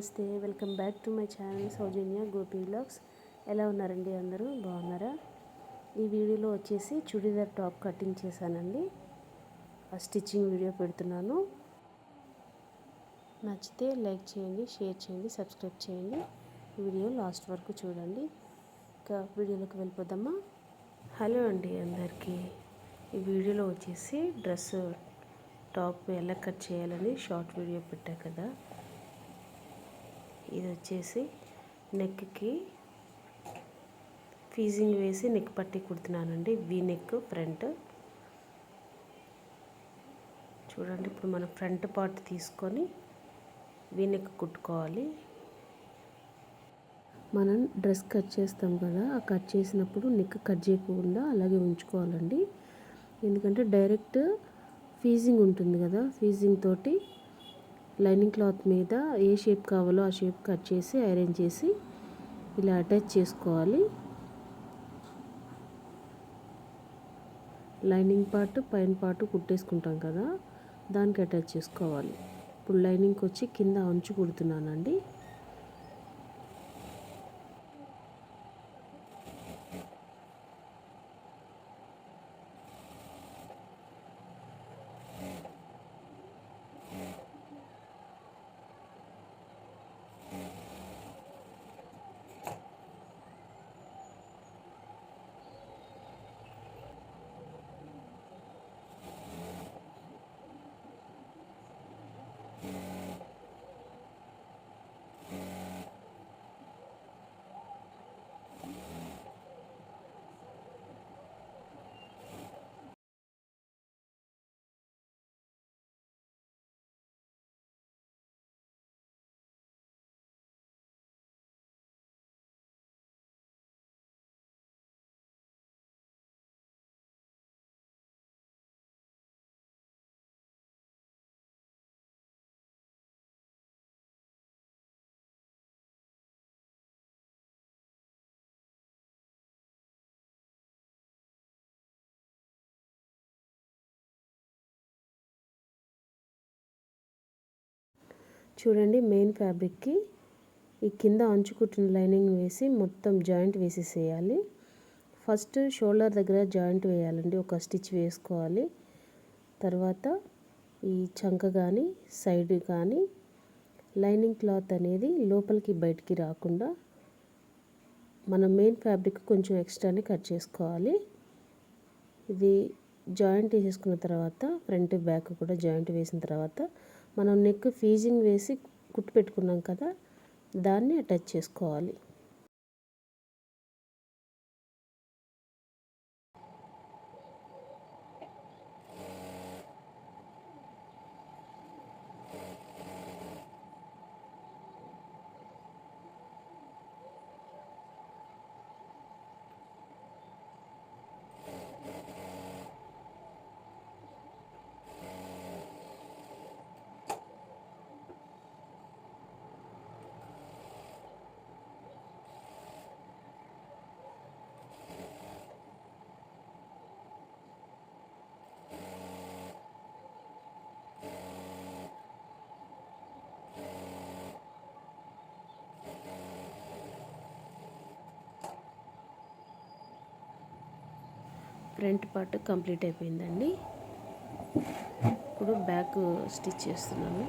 నమస్తే welcome back to my channel Soujanya Gopi blogs. ఎలా ఉన్నారండి అందరూ? బాగున్నారా? ఈ వీడియోలో వచ్చేసి చుడీదార్ టాప్ కటింగ్ చేశానండి. ఆ స్టిచ్చింగ్ వీడియో పెడుతున్నాను. నచ్చితే లైక్ చేయండి షేర్ చేయండి సబ్స్క్రైబ్ చేయండి. వీడియో లాస్ట్ వరకు చూడండి. ఇంకా వీడియోలోకి వెళ్ళిపోదామా? హలో అండి అందరికీ. ఈ వీడియోలో వచ్చేసి డ్రెస్ టాప్ ఎలా కట్ చేయాలని షార్ట్ వీడియో పెట్టా కదా. ఇది వచ్చేసి నెక్కి ఫీజింగ్ వేసి నెక్ పట్టి కుడుతున్నానండి. వీ నెక్ ఫ్రంట్ చూడండి ఇప్పుడు మనం ఫ్రంట్ పార్ట్ తీసుకొని వీ నెక్ కుట్టుకోవాలి. మనం డ్రెస్ కట్ చేస్తాం కదా ఆ కట్ చేసినప్పుడు నెక్ కట్ చేయకుండా అలాగే ఉంచుకోవాలండి. ఎందుకంటే డైరెక్ట్ ఫీజింగ్ ఉంటుంది కదా ఫీజింగ్ తోటి లైనింగ్ క్లాత్ మీద ఏ షేప్ కావాలో ఆ షేప్ కట్ చేసి ఐరన్ చేసి ఇలా అటాచ్ చేసుకోవాలి. లైనింగ్ పార్ట్ పైన పార్ట్ కుట్టేసుకుంటాం కదా దానికి అటాచ్ చేసుకోవాలి. ఇప్పుడు లైనింగ్కి వచ్చి కింద అంచు కుడుతున్నానండి. చూడండి మెయిన్ ఫ్యాబ్రిక్కి ఈ కింద అంచుకుట్టిన లైనింగ్ వేసి మొత్తం జాయింట్ వేసేసేయాలి. ఫస్ట్ షోల్డర్ దగ్గర జాయింట్ వేయాలండి ఒక స్టిచ్ వేసుకోవాలి. తర్వాత ఈ చంక కానీ సైడ్ కానీ లైనింగ్ క్లాత్ అనేది లోపలికి బయటికి రాకుండా మన మెయిన్ ఫ్యాబ్రిక్ కొంచెం ఎక్స్ట్రాని కట్ చేసుకోవాలి. ఇది జాయింట్ వేసేసుకున్న తర్వాత ఫ్రంట్ బ్యాక్ కూడా జాయింట్ వేసిన తర్వాత మనం నెక్ ఫీజింగ్ వేసి కుట్టు పెట్టుకున్నాం కదా దాన్ని అటాచ్ చేసుకోవాలి. ఫ్రంట్ పార్ట్ కంప్లీట్ అయిపోయిందండి. ఇప్పుడు బ్యాక్ స్టిచ్ చేస్తున్నాను.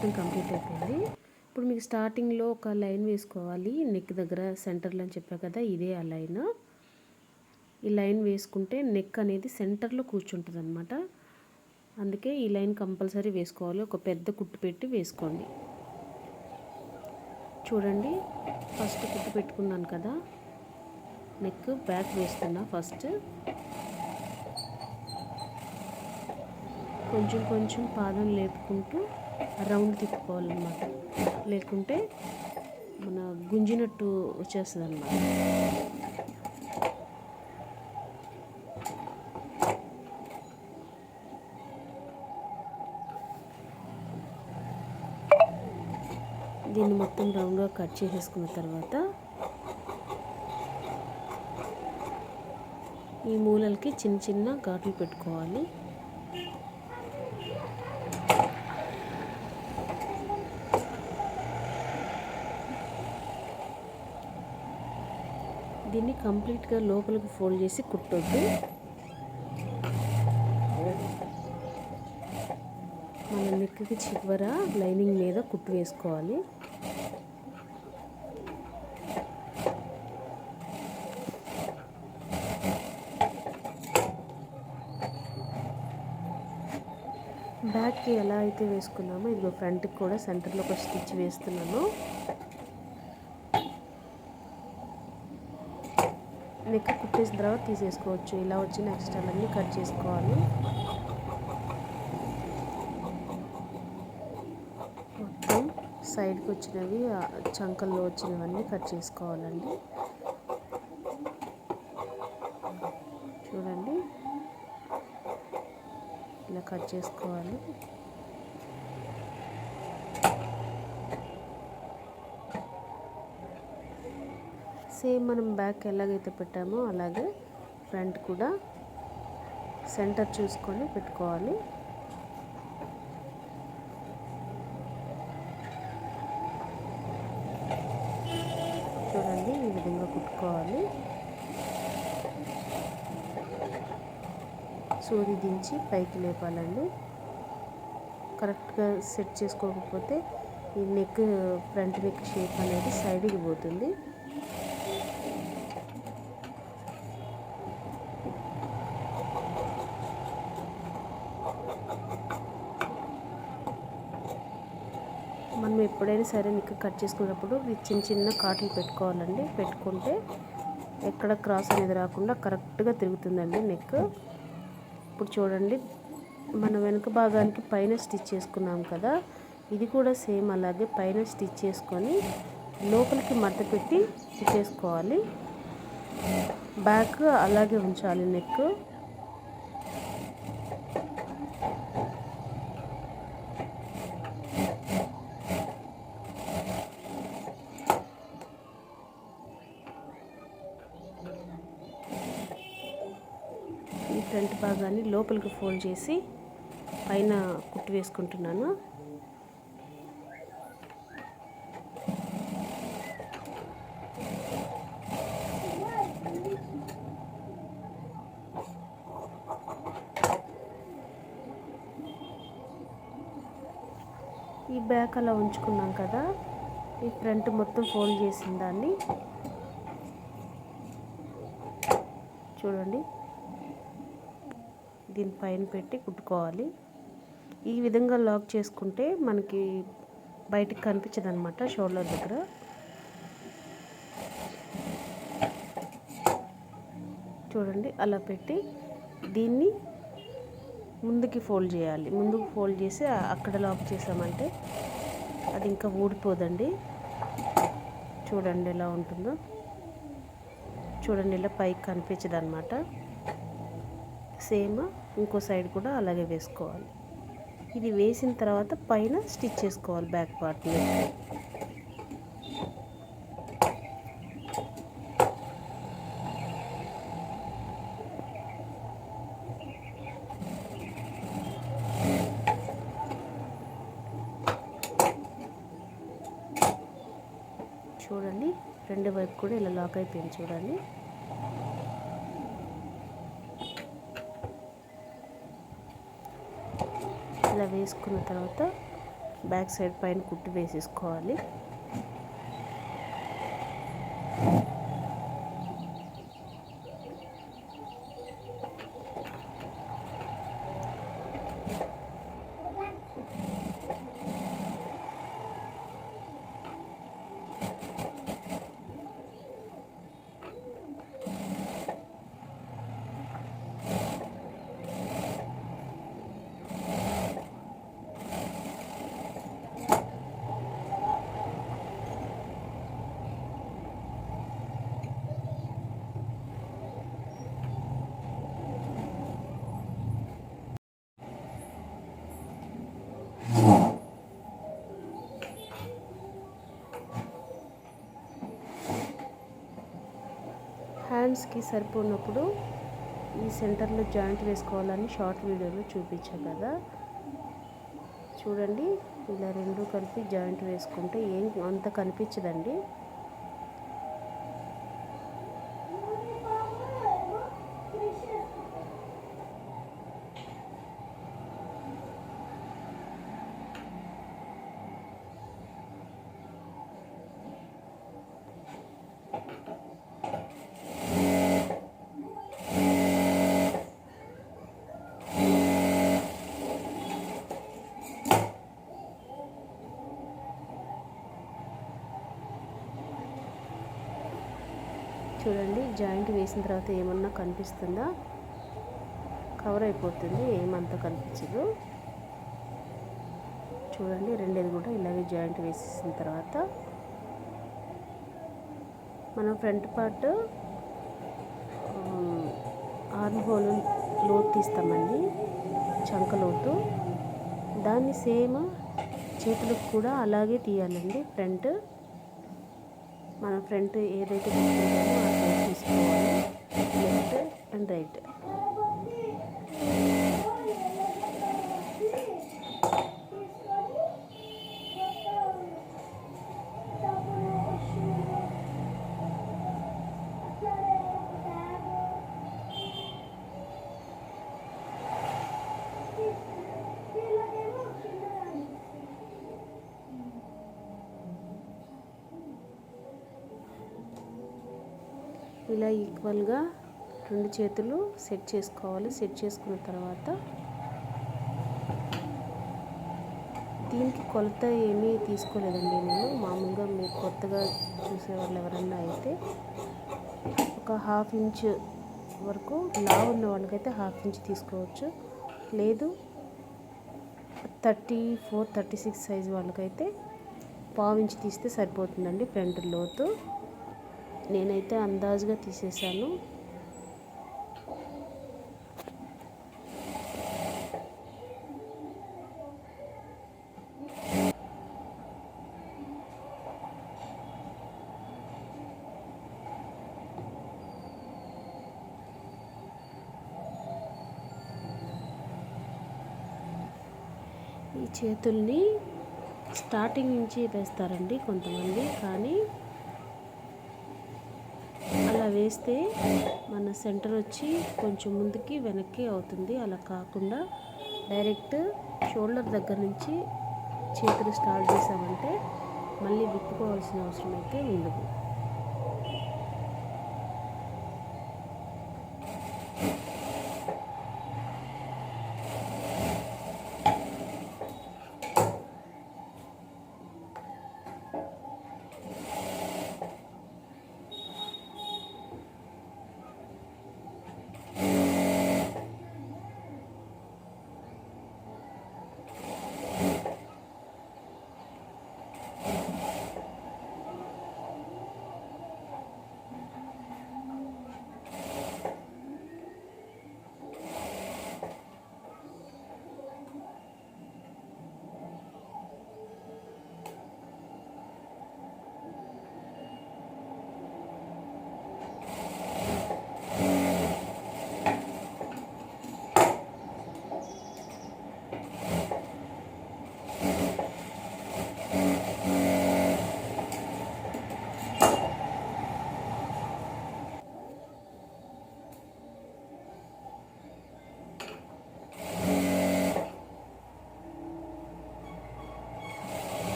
మొత్తం కంప్లీట్ అయిపోయింది. ఇప్పుడు మీకు స్టార్టింగ్లో ఒక లైన్ వేసుకోవాలి. నెక్ దగ్గర సెంటర్లో అని చెప్పా కదా ఇదే ఆ లైన్. ఈ లైన్ వేసుకుంటే నెక్ అనేది సెంటర్లో కూర్చుంటుంది అనమాట అందుకే ఈ లైన్ కంపల్సరీ వేసుకోవాలి. ఒక పెద్ద కుట్టు పెట్టి వేసుకోండి. చూడండి ఫస్ట్ కుట్టు పెట్టుకున్నాను కదా నెక్ బ్యాక్ వేస్తున్నా ఫస్ట్. కొంచెం కొంచెం పాదం లేపుకుంటూ రౌండ్ తిప్పుకోవాలన్నమాట. లేకుంటే మన గుంజినట్టు వచ్చేస్తుంది అన్నమాట దీన్ని మొత్తం రౌండ్గా కట్ చేసేసుకున్న తర్వాత ఈ మూలలకి చిన్న చిన్న ఘాట్లు పెట్టుకోవాలి. దీన్ని కంప్లీట్గా లోపలికి ఫోల్డ్ చేసి కుట్టొద్దు. మన నెక్కి చివర లైనింగ్ మీద కుట్టు వేసుకోవాలి. బ్యాక్కి ఎలా అయితే వేసుకున్నామో ఇదిగో ఫ్రంట్కి కూడా సెంటర్లో ఒక స్టిచ్ వేస్తున్నాను. నెక్ కుట్టేసిన తర్వాత తీసేసుకోవచ్చు. ఇలా వచ్చిన ఎక్స్ట్రాలన్నీ కట్ చేసుకోవాలి. మొత్తం సైడ్కి వచ్చినవి చంకల్లో వచ్చినవన్నీ కట్ చేసుకోవాలండి. చూడండి. ఇలా కట్ చేసుకోవాలి. సేమ్ మనం బ్యాక్ ఎలాగైతే పెట్టామో అలాగే ఫ్రంట్ కూడా సెంటర్ చూసుకొని పెట్టుకోవాలి. చూడండి ఈ విధంగా కుట్టుకోవాలి. సూది దించి పైకి లేపాలండి. కరెక్ట్గా సెట్ చేసుకోకపోతే ఈ నెక్ ఫ్రంట్ నెక్ షేప్ అనేది సైడ్కి పోతుంది. మనం ఎప్పుడైనా సరే నెక్ కట్ చేసుకున్నప్పుడు చిన్న చిన్న కాటలు పెట్టుకోవాలండి. పెట్టుకుంటే ఎక్కడ క్రాస్ అనేది రాకుండా కరెక్ట్గా తిరుగుతుందండి నెక్ ఇప్పుడు చూడండి మన వెనుక భాగానికి పైన స్టిచ్ చేసుకున్నాం కదా ఇది కూడా సేమ్ అలాగే పైన స్టిచ్ చేసుకొని లోపలికి మడత పెట్టి చేసుకోవాలి బ్యాక్ అలాగే ఉంచాలి నెక్ ఈ ఫ్రంట్ భాగాన్ని లోపలికి ఫోల్డ్ చేసి పైన కుట్టు వేసుకుంటున్నాను. ఈ బ్యాక్ అలా ఉంచుకున్నాం కదా ఈ ఫ్రంట్ మొత్తం ఫోల్డ్ చేసిన దాన్ని. చూడండి. దీనిపైన పెట్టి కుట్టుకోవాలి. ఈ విధంగా లాక్ చేసుకుంటే మనకి బయటికి కనిపించదు అనమాట షోల్డర్ దగ్గర. చూడండి అలా పెట్టి దీన్ని ముందుకి ఫోల్డ్ చేయాలి. ముందుకు ఫోల్డ్ చేసి అక్కడ లాక్ చేసామంటే అది ఇంకా ఊడిపోదండి. చూడండి ఎలా ఉంటుందో. చూడండి ఇలా పైకి కనిపించదు అనమాట సేమ్ ఇంకో సైడ్ కూడా అలాగే వేసుకోవాలి. ఇది వేసిన తర్వాత పైన స్టిచ్ చేసుకోవాలి బ్యాక్ పార్ట్ని చూడండి రెండు వైపు కూడా ఇలా లాక్ అయిపోయింది చూడండి. వేసుకున్న తర్వాత బ్యాక్ సైడ్ పైన కుట్టి వేసేసుకోవాలి. హ్యాండ్స్కి సరిపోయినప్పుడు ఈ సెంటర్లో జాయింట్ వేసుకోవాలని షార్ట్ వీడియోలో చూపించా కదా. చూడండి ఇలా రెండు కలిపి జాయింట్ వేసుకుంటే ఏం అంత కనిపించదండి. చూడండి జాయింట్ వేసిన తర్వాత ఏమన్నా కనిపిస్తుందా? కవర్ అయిపోతుంది ఏమంతా కనిపించదు. చూడండి రెండేది కూడా ఇలాగే జాయింట్ వేసేసిన తర్వాత. మనం ఫ్రంట్ పార్ట్ ఆర్మ్ హోల్ లోతు తీస్తామండి చంక లోతు. దాన్ని సేమ్ చేతులకు కూడా అలాగే తీయాలండి ఫ్రంట్. మన ఫ్రంట్ ఏదైతే తీసుకుంటామో ఆ సైడ్ తీసుకోవాలి లెఫ్ట్ అండ్ రైట్ ఇలా ఈక్వల్గా రెండు చేతులు సెట్ చేసుకోవాలి. సెట్ చేసుకున్న తర్వాత దీనికి కొలత ఏమీ తీసుకోలేదండి నేను. మామూలుగా మీరు కొత్తగా చూసేవాళ్ళు ఎవరన్నా అయితే ఒక హాఫ్ ఇంచ్ వరకు లావు ఉన్న వాళ్ళకైతే హాఫ్ ఇంచ్ తీసుకోవచ్చు. లేదు thirty four thirty six size వాళ్ళకైతే పావు ఇంచ్ తీస్తే సరిపోతుందండి ఫ్రంట్ లోతు. నేనైతే అందాజుగా తీసేసాను ఈ చేతుల్ని స్టార్టింగ్ నుంచి వేస్తారండి కొంతమంది కానీ వేస్తే మన సెంటర్ వచ్చి కొంచెం ముందుకి వెనక్కి అవుతుంది. అలా కాకుండా డైరెక్ట్ షోల్డర్ దగ్గర నుంచి చేతులు స్టార్ట్ చేసామంటే మళ్ళీ విప్పుకోవాల్సిన అవసరం అయితే ఉండదు.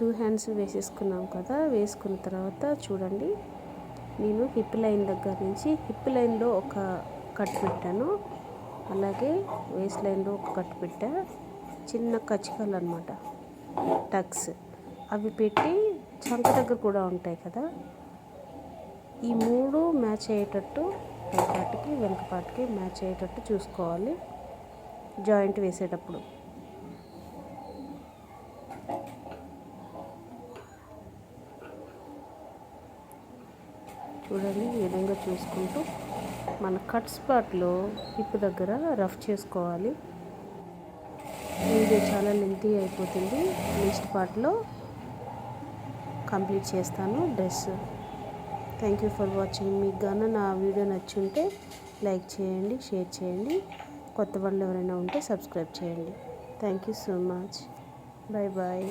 టూ హ్యాండ్స్ వేసేసుకున్నాం కదా వేసుకున్న తర్వాత చూడండి నేను హిప్ లైన్ దగ్గర నుంచి హిప్ లైన్లో ఒక కట్ పెట్టాను. అలాగే వేస్ట్ లైన్లో ఒక కట్ పెట్టా. చిన్న కచ్చికలు అనమాట టక్స్ అవి పెట్టి చంక దగ్గర కూడా ఉంటాయి కదా ఈ మూడు మ్యాచ్ అయ్యేటట్టు పైపాటికి వెనకపాటికి మ్యాచ్ అయ్యేటట్టు చూసుకోవాలి. జాయింట్ వేసేటప్పుడు. చూడండి ఈ విధంగా చూసుకుంటూ మన కట్ స్పాట్లో హిప్ దగ్గర రఫ్ చేసుకోవాలి. వీడియో చాలా లెంతీ అయిపోతుంది. నెక్స్ట్ పార్ట్లో కంప్లీట్ చేస్తాను dress. Thank you for watching మీకు గాన నా వీడియో నచ్చుంటే లైక్ చేయండి షేర్ చేయండి. కొత్త వాళ్ళు ఎవరైనా ఉంటే సబ్స్క్రైబ్ చేయండి. Thank you so much bye bye